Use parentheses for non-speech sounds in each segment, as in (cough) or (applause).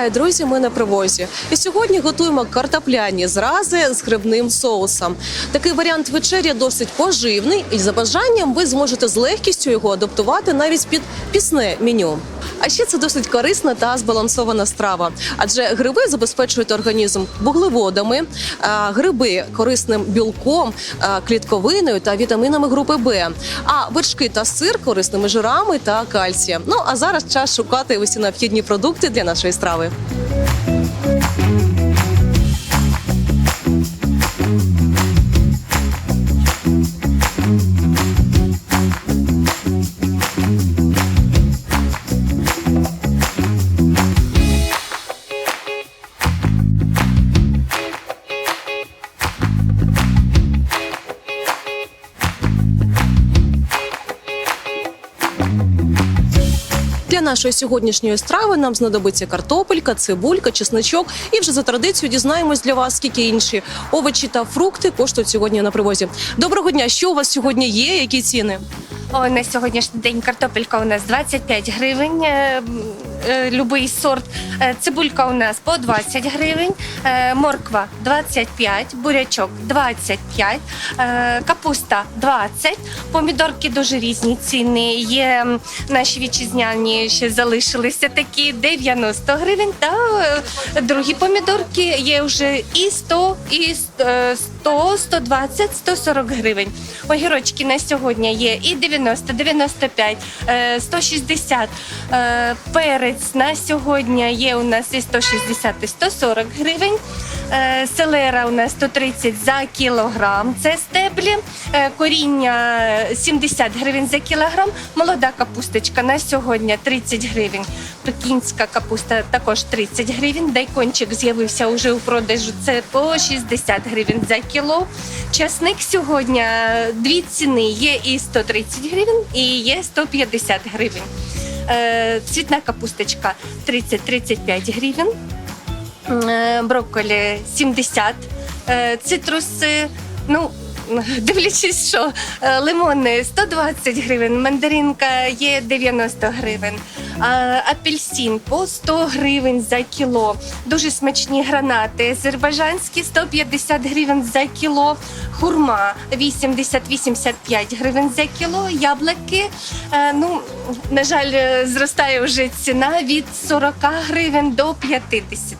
Вітаю, друзі! Ми на привозі. І сьогодні готуємо картопляні зрази з грибним соусом. Такий варіант вечері досить поживний, і за бажанням ви зможете з легкістю його адаптувати навіть під пісне меню. А ще це досить корисна та збалансована страва, адже гриби забезпечують організм вуглеводами, гриби корисним білком, клітковиною та вітамінами групи Б, а вершки та сир корисними жирами та кальцієм. Ну а зараз час шукати усі необхідні продукти для нашої страви. Нашої сьогоднішньої страви нам знадобиться картопелька, цибулька, чесничок. І вже за традицією дізнаємось для вас, скільки інші овочі та фрукти коштують сьогодні на привозі. Доброго дня! Що у вас сьогодні є? Які ціни? О, на сьогоднішній день картопелька у нас 25 гривень, е, любий сорт. Е, Цибулька у нас по 20 гривень, е, морква 25, бурячок 25, е, капуста 20, помідорки дуже різні ціни. Є наші вітчизняні ще залишилися такі 90 гривень. Та е, другі помідорки є вже і 100, і е, 100, 120, 140 гривень. Огірочки на сьогодні є і 90, 95, е, 160. Е, Перець на сьогодні є у нас і 160, і 140 гривень. Е, Селера у нас 130 за кілограм. Це стеблі. Е, Коріння 70 гривень за кілограм. Молода капусточка на сьогодні 30 гривень. Пекінська капуста також 30 гривень. Дайкончик з'явився уже у продажу. Це по 60 гривень за кіло. Часник сьогодні дві ціни. Є і 130 гривень, і є 150 гривень. Е, Цвітна капусточка 30-35 гривень. Е, брокколі 70, е, цитруси, ну. (laughs) Дивлячись, що е, лимони 120 гривень, мандаринка є 90 гривень, апельсин по 100 гривень за кіло. Дуже смачні гранати. Азербайджанські 150 гривень за кіло, хурма 80-85 гривень за кіло, яблуки. е, Ну, на жаль, е, зростає вже ціна від 40 гривень до 50.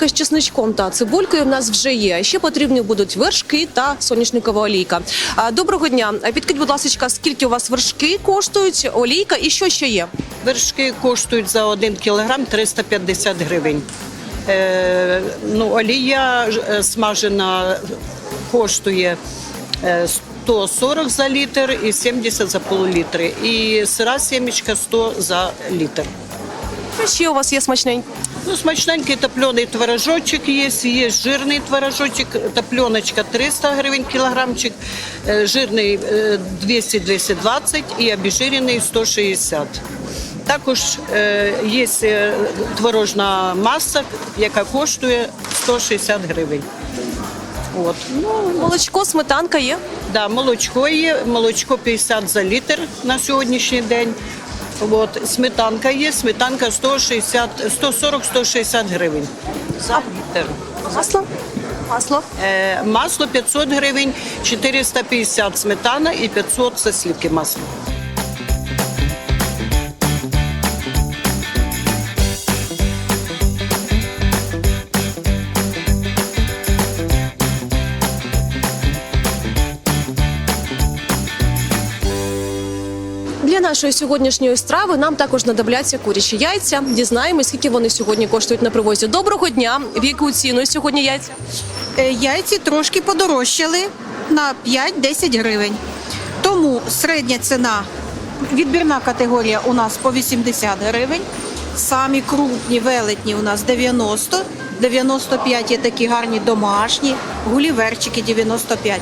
Картопелька з чесничком та цибулькою в нас вже є. Ще потрібні будуть вершки та соняшникова олійка. Доброго дня. А Підкажіть, будь ласка, скільки у вас вершки коштують, олійка і що ще є? Вершки коштують за 1 кілограм 350 гривень. Е, ну, олія е, смажена коштує е, 140 за літр і 70 за полулітри. І сира сімечка 100 за літр. Що ще у вас є смачненько? Ну, смачненький топлений творожочок є, є жирний творожочок, топленочка 300 гривень кілограмчик, е, жирний е, 200-220 і обезжирений 160. Також е, є е, творожна маса, яка коштує 160 гривень. От. Ну, молочко, сметанка є. Да, молочко є, молочко 50 за літр на сьогоднішній день. От, сметанка є, сметанка 160, 140-160 гривень за літр. Масло? Масло. Е, масло 500 гривень, 450 сметана і 500 це слівки масла. Нашої сьогоднішньої страви нам також знадобляться курячі яйця. Дізнаємось, скільки вони сьогодні коштують на привозі. Доброго дня! В яку ціну сьогодні яйця? Е, Яйці трошки подорожчали на 5-10 гривень. Тому середня ціна, відбірна категорія у нас по 80 гривень. Самі крупні велетні у нас 90, 95 є такі гарні домашні, гуліверчики 95.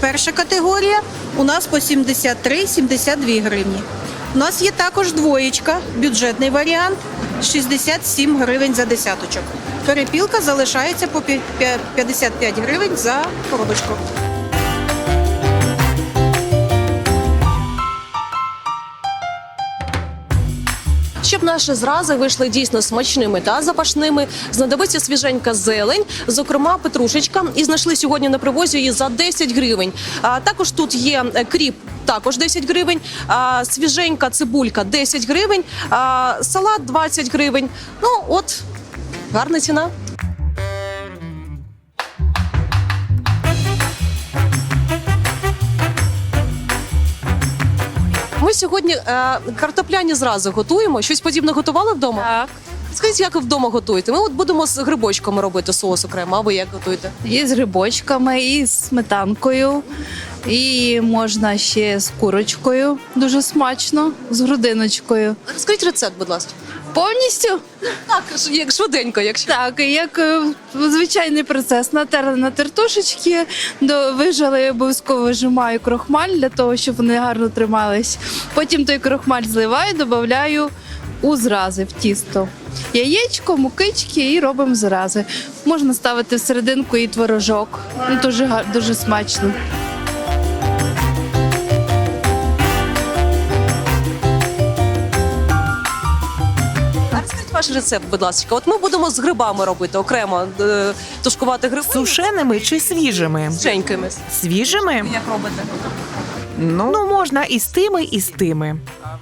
Перша категорія у нас по 73-72 гривні. У нас є також двоєчка, бюджетний варіант 67 гривень за десяточок. Перепілка залишається по пі- п'я- 55 гривень за коробочку. Наші зрази вийшли дійсно смачними та запашними, знадобиться свіженька зелень, зокрема петрушечка. І знайшли сьогодні на привозі її за 10 гривень. А також тут є е, кріп. Також 10 гривень, а, свіженька цибулька 10 гривень, а, салат 20 гривень. Ну от гарна ціна. Ми сьогодні е, картопляні зразу готуємо. Щось подібне готували вдома? Так, Скажіть, як ви вдома готуєте? Ми от будемо з грибочками робити соус окремо. А ви як готуєте? і з грибочками, і з сметанкою, і можна ще з курочкою. Дуже смачно, з грудиночкою. Розкажіть рецепт, будь ласка. Повністю Так, як швиденько, якщо так, як е, звичайний процес. Натерли на тертушечки, до вижали обов'язково вижимаю крохмаль для того, щоб вони гарно тримались. Потім той крохмаль зливаю, додаю у зрази в тісто. Яєчко, мукички і робимо зрази. Можна ставити всерединку і творожок. Ну, дуже, дуже смачно. Ваш рецепт, будь ласка. От ми будемо з грибами робити окремо е, тушкувати гриби Сушеними чи свіжими? з женьками. Свіжими? Як робите? Ну, можна і з тими, і з тими.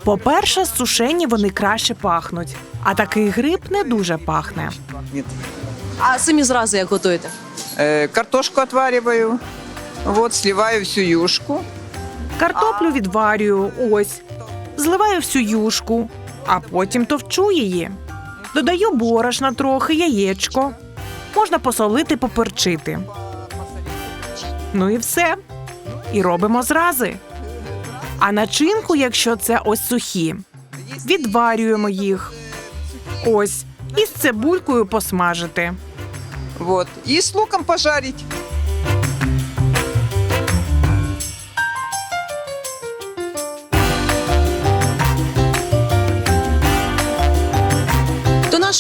По-перше, сушені вони краще пахнуть, а такий гриб не дуже пахне. А самі зрази як готуєте? Э, Картошку отвариваю, вот, сливаю всю юшку. Картоплю відварюю, ось, зливаю всю юшку, а потім товчу її. Додаю борошна трохи, яєчко. Можна посолити, поперчити. Ну і все. І робимо зрази. А начинку, якщо це ось сухі, відварюємо їх. Ось, і з цибулькою посмажити. Вот, и с луком пожарить.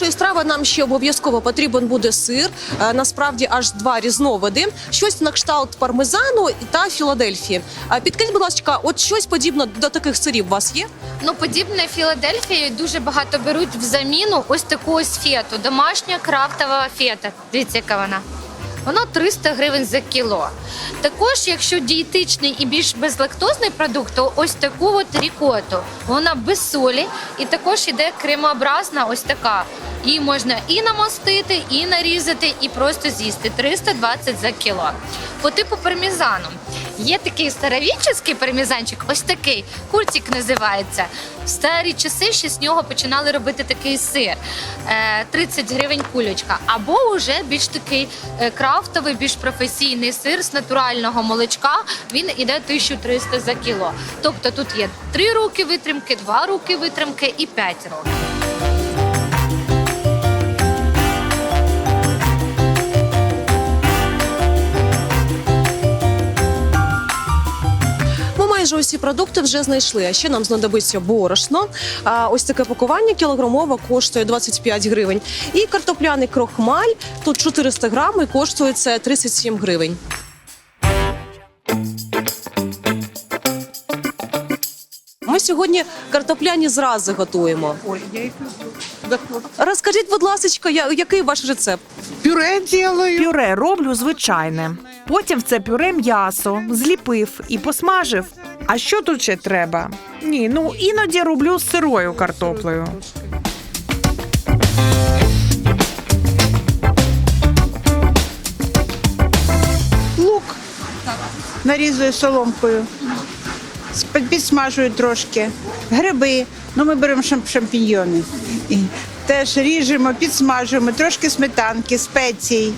Нашої страви нам ще обов'язково потрібен буде сир. Е, Насправді аж два різновиди. Щось на кшталт пармезану та Філадельфії. А підкажіть, будь ласка, от щось подібне до таких сирів у вас є? Ну, подібне Філадельфії дуже багато беруть в заміну ось таку ось фету. Домашня крафтова фета. Дивіться, яка вона. Воно 300 гривень за кіло. Також, якщо дієтичний і більш безлактозний продукт, то ось таку от рікоту. Вона без солі і також іде кремообразна, ось така. Її можна і намастити, і нарізати, і просто з'їсти. 320 за кіло. По типу пармезану. Є такий старовічний пармезанчик, ось такий, куртик називається. В старі часи ще з нього починали робити такий сир. Е, 30 гривень кулечка. Або вже більш такий е, крафтовий, більш професійний сир з натурального молочка. Він іде 1300 за кіло. Тобто тут є 3 роки витримки, 2 роки витримки і 5 років. Майже усі продукти вже знайшли. А ще нам знадобиться борошно. А ось таке пакування кілограмове коштує 25 гривень. І картопляний крохмаль тут 400 грам і коштує це 37 гривень. Ми сьогодні картопляні зрази готуємо. Розкажіть, будь ласка, я- який ваш рецепт? Пюре делаю. Пюре роблю звичайне. Потім в це пюре м'ясо зліпив і посмажив. А що тут ще треба? Ні, ну іноді роблю з сирою картоплею. Лук нарізую соломкою. Підсмажую трошки. Гриби. Ну, ми беремо шам- шампіньйони. І теж ріжемо, підсмажуємо, трошки сметанки, спецій.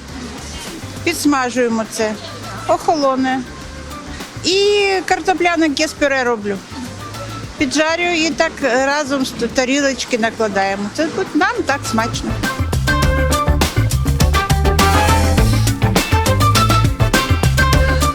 Підсмажуємо це. Охолоне. І картопляне з пюре роблю. Піджарю і так разом з тарілочки накладаємо. Це нам так смачно.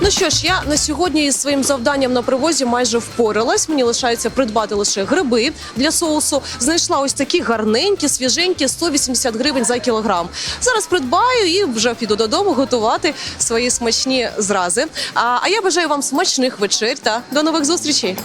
Ну що ж, я на сьогодні із своїм завданням на привозі майже впоралась. Мені лишається придбати лише гриби для соусу. Знайшла ось такі гарненькі, свіженькі, 180 гривень за кілограм. Зараз придбаю і вже піду додому готувати свої смачні зрази. А, а я бажаю вам смачних вечер та до нових зустрічей.